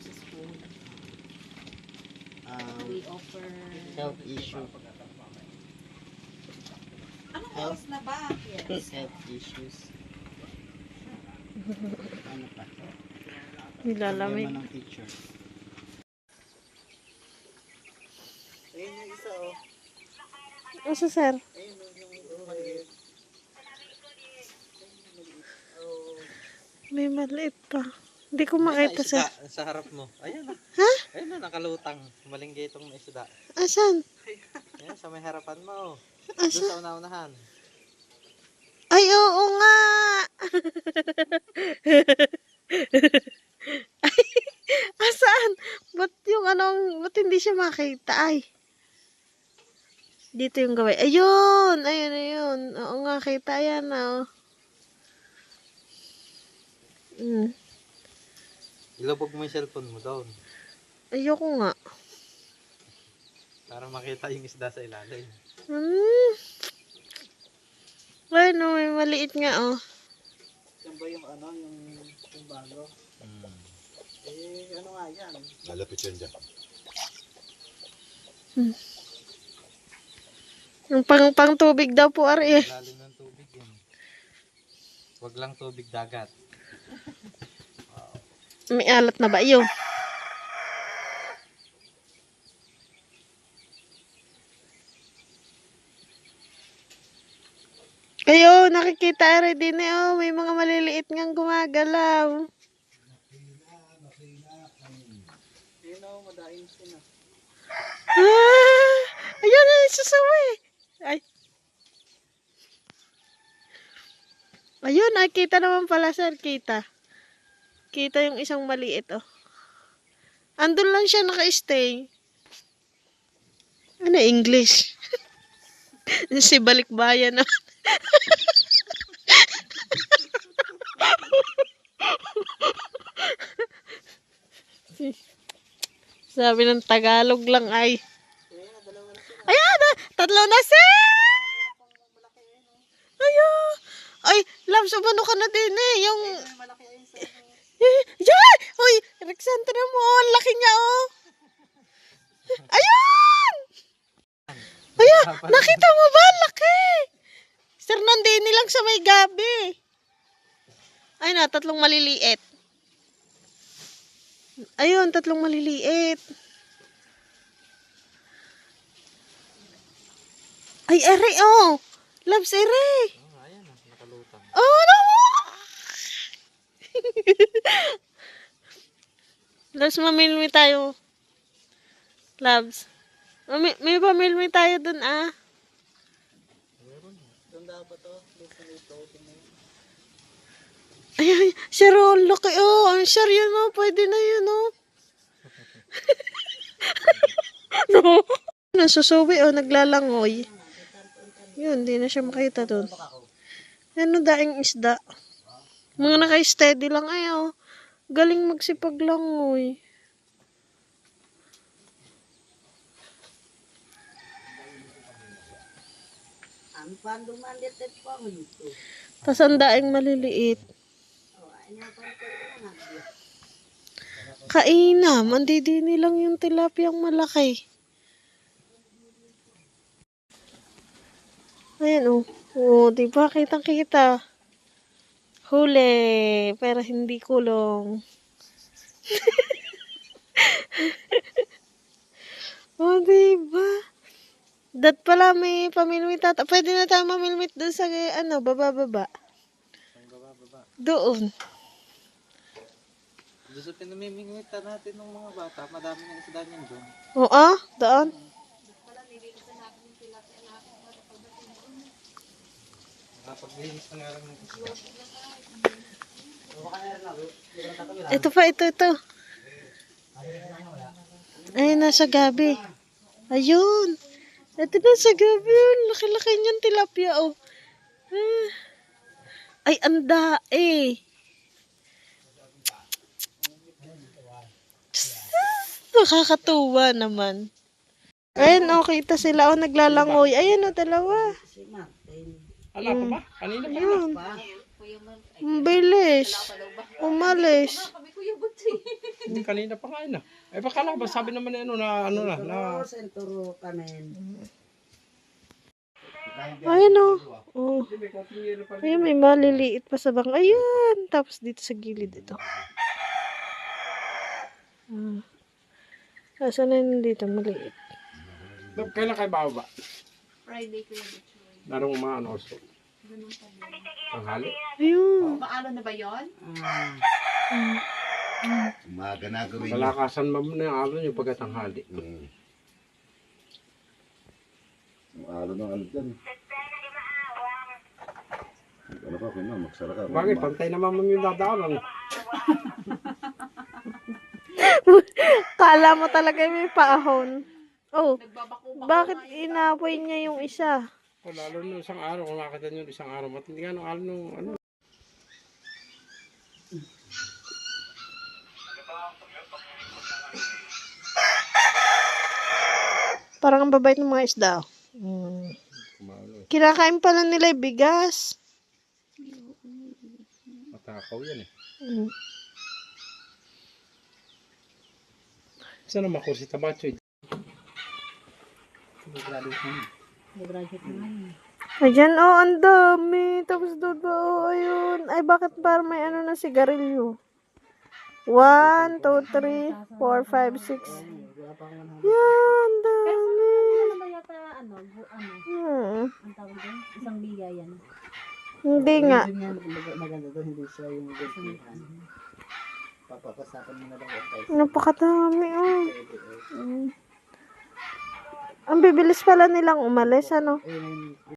sa school. Um, We offer... health issue. Anong Health- na ba? Yes. Health issues. ano pa? Nilalamig. Problema ng teacher. Ayun yung isa oh. Asa, sir? Ayun oh, yung yung maliit. Oh. May maliit pa. Hindi ko makita. Isda, sa harap mo. Ayan na. Ha? Ayun na, nakalutang. Malinggi itong isda. Asan? Ayan, sa may harapan mo. Doon Asa? sa una-unahan. Ay, oo nga! Ay, asaan? Ba't yung anong, ba't hindi siya makita? Ay. Dito yung gawin. Ayun! Ayun, ayun. Oo nga, kita yan na. Oh. Mm. Ilubog mo yung cellphone mo doon. Ayoko nga. Para makita yung isda sa ilalim. Hmm. Bueno, may maliit nga, oh. Yan ba yung ano, yung, yung bago? Hmm. Eh, ano nga yan? Lalapit yan dyan. Yung pang, pang tubig daw po, Ari. eh. Lalim ng tubig yun. Huwag lang tubig dagat. May alat na ba yun? Ayo, nakikita rin din eh, oh, may mga maliliit ngang gumagalaw. Yun oh, madaing sila. Ah, ayan na, susawi. Ay. Ayun, ay, kita naman pala, sir, kita. Kita yung isang maliit, oh. Andun lang siya naka-stay. Ano, English? si Balikbayan naman. Sabi ng Tagalog lang ay. Ayan, ah, tatlo na sir! Ayan. Ay, loves, umano ka na din eh. Yung... Yan! Uy, Rexanta na mo. Ang laki niya, oh. Ayun! Ayan, nakita mo ba? Laki! Sir, nandini lang sa may gabi. Ay na, tatlong maliliit. Ayun, tatlong maliliit. Ay, ere, oh. Loves, ere. Oh, ayan na, nakalutang. Oh, no! Loves, mamilmi tayo. Loves. Mami, may pamilmi tayo dun, ah. Dapat to. Doon sa ito. Ay, ay, sir, oh, ang oh. Sir yun, oh. Pwede na yun, oh. no. Nasusuwi, oh. Naglalangoy. Yun, di na siya makita dun. Ano daing isda? Mga naka-steady lang, ay, oh. Galing magsipaglangoy. Ang pandong mandit at pang ito. Tapos ang daing maliliit. Kaina, mandidini lang yung tilapiyang malaki. Ayan oh. Oh, di ba? Huli, pero hindi kulong. oh, di ba? Dat pala may pamilmit ata. Pwede na tayo mamilmit doon sa ano, baba-baba. Ang baba, baba. Doon. Doon sa pinamimingwita natin ng mga bata, madami ng isda niyan doon. Oo, ah, doon. Nakapaglinis na nga lang ng isda. Ito pa, ito, ito. Ay, nasa gabi. Ayun. Ito na sa gabi. oh. Laki-laki niyan tilapia, oh. Ah. Ay, anda, eh. Nakakatuwa naman. Ayun, oh, kita sila, oh, naglalangoy. Ayun, oh, dalawa. Ala pa ba? Kanina pa. Ayun. Ang bilis. Umalis. Hindi kanina pa nga yun ah. Eh baka lang, sabi naman ni ano na ano na. na Senturo, kanin. Ayan o. Oh. Ayan, may maliliit pa sa bang. Ayan. Tapos dito sa gilid ito. Ah. Asan na yun dito? Maliit. Kailan kayo bababa? Friday, Kuya Butsi. Larong mga ano also. Ang hali. Ayun. Paano na ba yon? Ah, Umaga na gawin niyo. Malakasan mo na yung araw yung pagkatanghali. Mm. Ang araw ng ano dyan. Ano ka, kuya, magsara ka. Bakit? Pantay naman mo yung dadaanan. Kala mo talaga may paahon. Oh, bakit yun. inapoy niya yung isa? O lalo nung isang araw, kung makita nyo isang araw, matindi nga nung araw nung ano. Parang ang babait ng mga isda. oh. Mm. Eh. Kinakain pala nila yung bigas. Matakaw yan eh. Mm. Saan naman ko Tabacho eh? Ayan, oh, ang dami. Tapos doon ba, oh, ayun. Ay, bakit parang may ano na sigarilyo? One, two, three, four, five, six. Yan, dami. Ano ba yata, ano, ano, Hmm. ang tawag doon? Isang biya yan. Hindi nga. Maganda doon, hindi siya yung gustihan. Papapasakan mo na lang. Napakadami, oh. Mm. Ang bibilis pala nilang umalis, ano?